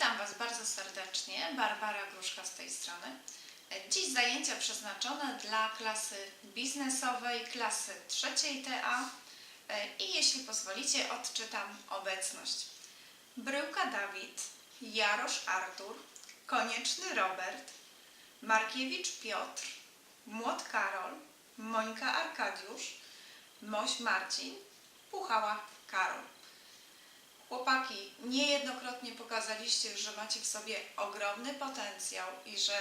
Witam Was bardzo serdecznie. Barbara Gruszka z tej strony. Dziś zajęcia przeznaczone dla klasy biznesowej, klasy trzeciej TA i jeśli pozwolicie, odczytam obecność. Bryłka Dawid, Jarosz Artur, Konieczny Robert, Markiewicz Piotr, Młot Karol, Mońka Arkadiusz, Moś Marcin, Puchała Karol. Chłopaki, niejednokrotnie pokazaliście, że macie w sobie ogromny potencjał i że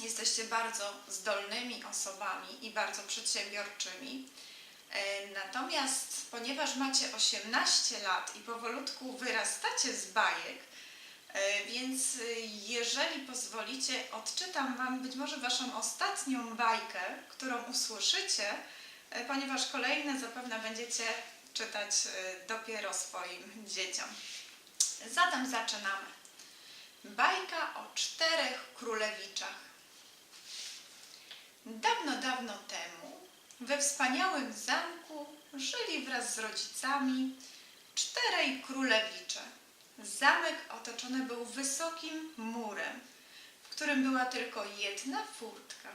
jesteście bardzo zdolnymi osobami i bardzo przedsiębiorczymi. E, Natomiast ponieważ macie 18 lat i powolutku wyrastacie z bajek, e, więc e, jeżeli pozwolicie, odczytam Wam być może Waszą ostatnią bajkę, którą usłyszycie, ponieważ kolejne zapewne będziecie czytać e, dopiero swoim dzieciom. Zatem zaczynamy. Bajka o czterech królewiczach. Dawno, dawno temu we wspaniałym zamku żyli wraz z rodzicami czterej królewicze. Zamek otoczony był wysokim murem, w którym była tylko jedna furtka,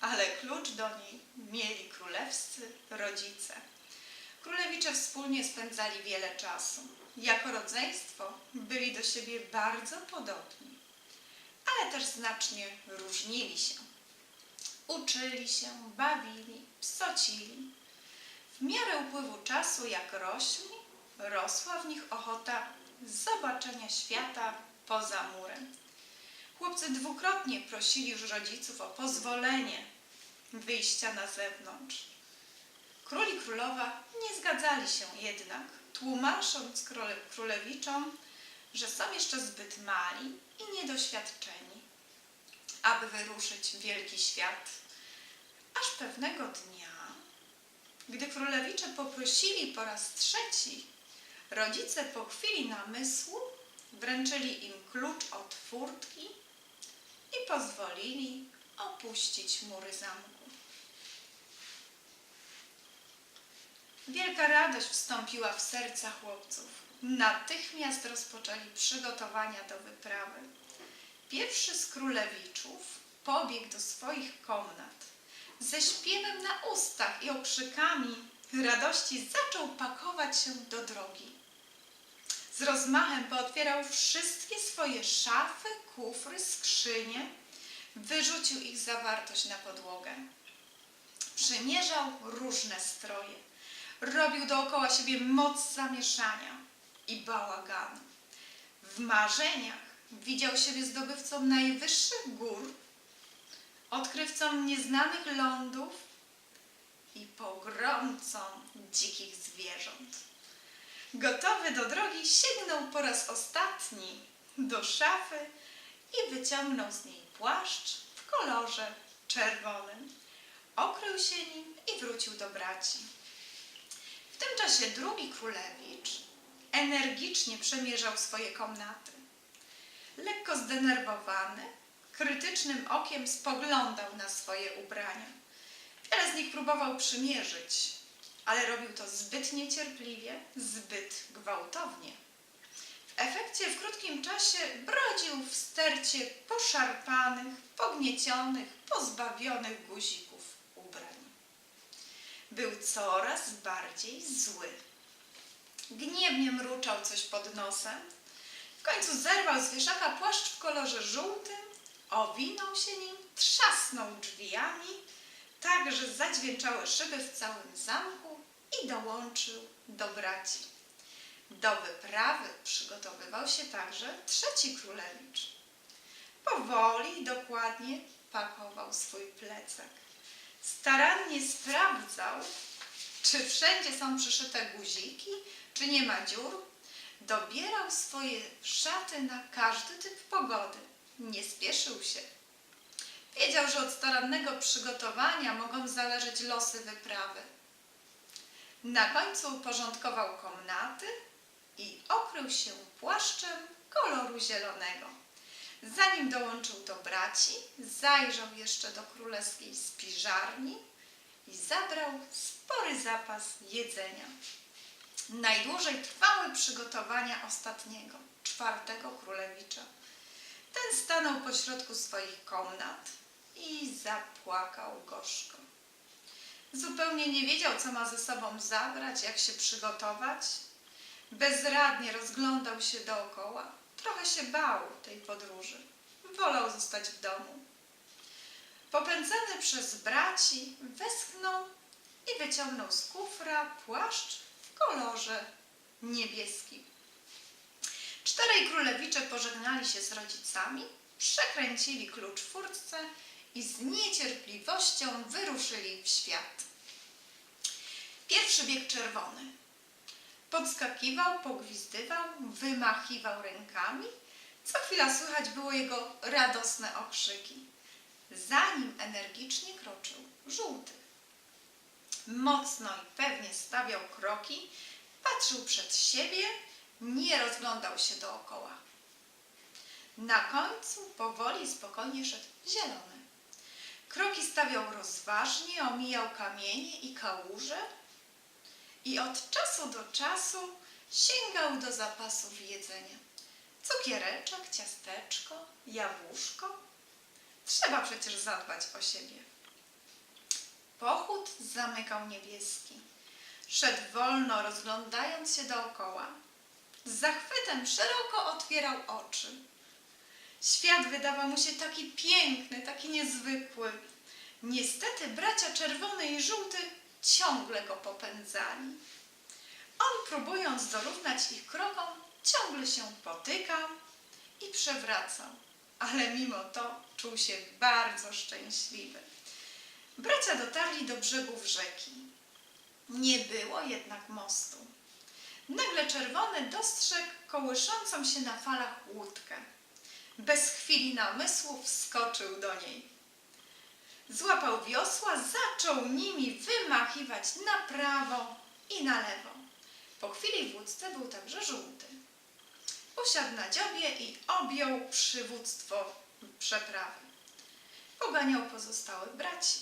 ale klucz do niej mieli królewscy rodzice. Królewicze wspólnie spędzali wiele czasu. Jako rodzeństwo byli do siebie bardzo podobni, ale też znacznie różnili się. Uczyli się, bawili, psocili. W miarę upływu czasu, jak rośli, rosła w nich ochota zobaczenia świata poza murem. Chłopcy dwukrotnie prosili już rodziców o pozwolenie wyjścia na zewnątrz. Król i królowa nie zgadzali się jednak, tłumacząc króle, królewiczom, że są jeszcze zbyt mali i niedoświadczeni, aby wyruszyć w wielki świat. Aż pewnego dnia, gdy królewicze poprosili po raz trzeci, rodzice po chwili namysłu wręczyli im klucz od furtki i pozwolili opuścić mury zamku. Wielka radość wstąpiła w serca chłopców. Natychmiast rozpoczęli przygotowania do wyprawy. Pierwszy z królewiczów pobiegł do swoich komnat. Ze śpiewem na ustach i okrzykami radości zaczął pakować się do drogi. Z rozmachem pootwierał wszystkie swoje szafy, kufry, skrzynie, wyrzucił ich zawartość na podłogę. Przymierzał różne stroje robił dookoła siebie moc zamieszania i bałaganu. W marzeniach widział siebie zdobywcą najwyższych gór, odkrywcą nieznanych lądów i pogromcą dzikich zwierząt. Gotowy do drogi sięgnął po raz ostatni do szafy i wyciągnął z niej płaszcz w kolorze czerwonym. Okrył się nim i wrócił do braci. W tym czasie drugi królewicz energicznie przemierzał swoje komnaty. Lekko zdenerwowany, krytycznym okiem spoglądał na swoje ubrania. Wiele z nich próbował przymierzyć, ale robił to zbyt niecierpliwie, zbyt gwałtownie. W efekcie w krótkim czasie brodził w stercie poszarpanych, pogniecionych, pozbawionych guzików był coraz bardziej zły. Gniewnie mruczał coś pod nosem. W końcu zerwał z wieszaka płaszcz w kolorze żółtym, owinął się nim, trzasnął drzwiami, tak że zadźwięczały szyby w całym zamku i dołączył do braci. Do wyprawy przygotowywał się także trzeci królewicz. Powoli i dokładnie pakował swój plecak starannie sprawdzał, czy wszędzie są przyszyte guziki, czy nie ma dziur. Dobierał swoje szaty na każdy typ pogody. Nie spieszył się. Wiedział, że od starannego przygotowania mogą zależeć losy wyprawy. Na końcu uporządkował komnaty i okrył się płaszczem koloru zielonego. Zanim dołączył do braci, zajrzał jeszcze do królewskiej spiżarni i zabrał spory zapas jedzenia. Najdłużej trwały przygotowania ostatniego. czwartego królewicza. Ten stanął pośrodku swoich komnat i zapłakał gorzko. Zupełnie nie wiedział, co ma ze sobą zabrać, jak się przygotować. Bezradnie rozglądał się dookoła. Trochę się bał tej podróży. Wolał zostać w domu. Popędzany przez braci, westchnął i wyciągnął z kufra płaszcz w kolorze niebieskim. Czterej królewicze pożegnali się z rodzicami, przekręcili klucz w furtce i z niecierpliwością wyruszyli w świat. Pierwszy bieg czerwony. Podskakiwał, pogwizdywał, wymachiwał rękami. Co chwila słychać było jego radosne okrzyki. Za nim energicznie kroczył żółty. Mocno i pewnie stawiał kroki, patrzył przed siebie, nie rozglądał się dookoła. Na końcu powoli spokojnie szedł zielony. Kroki stawiał rozważnie, omijał kamienie i kałuże i od czasu do czasu sięgał do zapasów jedzenia. Cukiereczek, ciasteczko, jabłuszko. Trzeba przecież zadbać o siebie. Pochód zamykał niebieski. Szedł wolno, rozglądając się dookoła. Z zachwytem szeroko otwierał oczy. Świat wydawał mu się taki piękny, taki niezwykły. Niestety bracia czerwony i żółty ciągle go popędzali. On, próbując dorównać ich krokom, ciągle się potykał i przewracał, ale mimo to czuł się bardzo szczęśliwy. Bracia dotarli do brzegów rzeki. Nie było jednak mostu. Nagle czerwony dostrzegł kołyszącą się na falach łódkę. Bez chwili namysłu wskoczył do niej. Złapał wiosła, zaczął nimi wymachiwać na prawo i na lewo. Po chwili w łódce był także żółty. Usiadł na dziobie i objął przywództwo przeprawy. Poganiał pozostałych braci.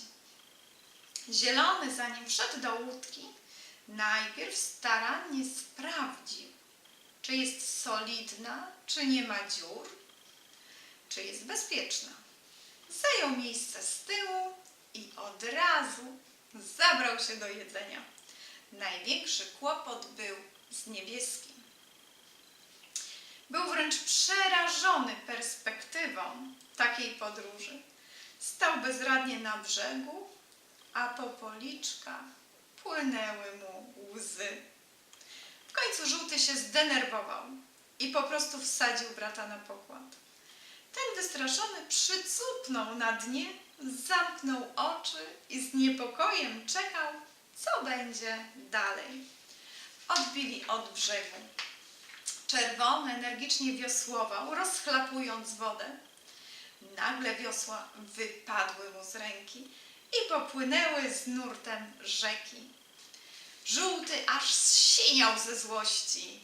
Zielony, zanim wszedł do łódki, najpierw starannie sprawdził, czy jest solidna, czy nie ma dziur, czy jest bezpieczna. Zajął miejsce z tyłu i od razu zabrał się do jedzenia. Największy kłopot był z niebieskim. Był wręcz przerażony perspektywą takiej podróży. Stał bezradnie na brzegu, a po policzkach płynęły mu łzy. W końcu żółty się zdenerwował i po prostu wsadził brata na pokład. Ten wystraszony przycupnął na dnie, zamknął oczy i z niepokojem czekał, co będzie dalej. Odbili od brzegu. Czerwony energicznie wiosłował, rozchlapując wodę. Nagle wiosła wypadły mu z ręki i popłynęły z nurtem rzeki. Żółty aż zsiniał ze złości.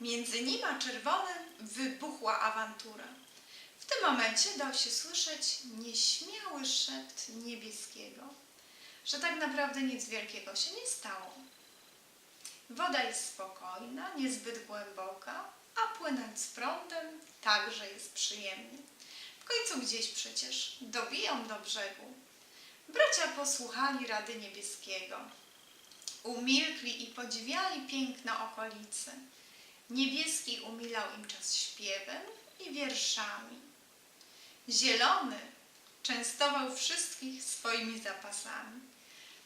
Między nim a czerwonym wybuchła awantura. W tym momencie dał się słyszeć nieśmiały szept niebieskiego, że tak naprawdę nic wielkiego się nie stało. Woda jest spokojna, niezbyt głęboka, a płynąć z prądem także jest przyjemnie. W końcu gdzieś przecież dobiją do brzegu. Bracia posłuchali rady niebieskiego. Umilkli i podziwiali piękno okolicy. Niebieski umilał im czas śpiewem i wierszami. Zielony częstował wszystkich swoimi zapasami.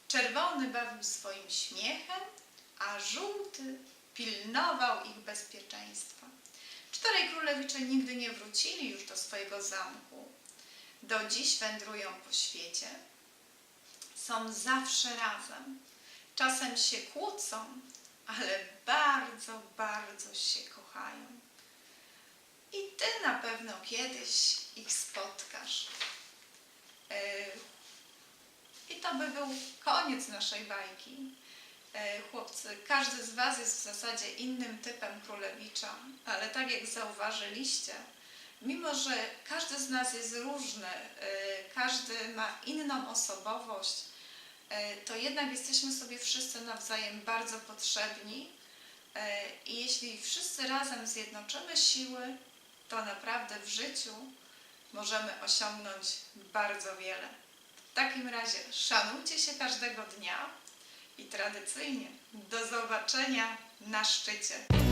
Czerwony bawił swoim śmiechem, a żółty pilnował ich bezpieczeństwa. Czterej królewicze nigdy nie wrócili już do swojego zamku. Do dziś wędrują po świecie. Są zawsze razem. Czasem się kłócą, ale bardzo, bardzo się kochają. I ty na pewno kiedyś ich spotkasz. Yy, I to by był koniec naszej bajki. E, Chłopcy, każdy z Was jest w zasadzie innym typem królewicza, ale tak jak zauważyliście, mimo że każdy z nas jest różny, e, każdy ma inną osobowość, e, to jednak jesteśmy sobie wszyscy nawzajem bardzo potrzebni E, I jeśli wszyscy razem zjednoczymy siły, to naprawdę w życiu możemy osiągnąć bardzo wiele. W takim razie szanujcie się każdego dnia i tradycyjnie do zobaczenia na szczycie.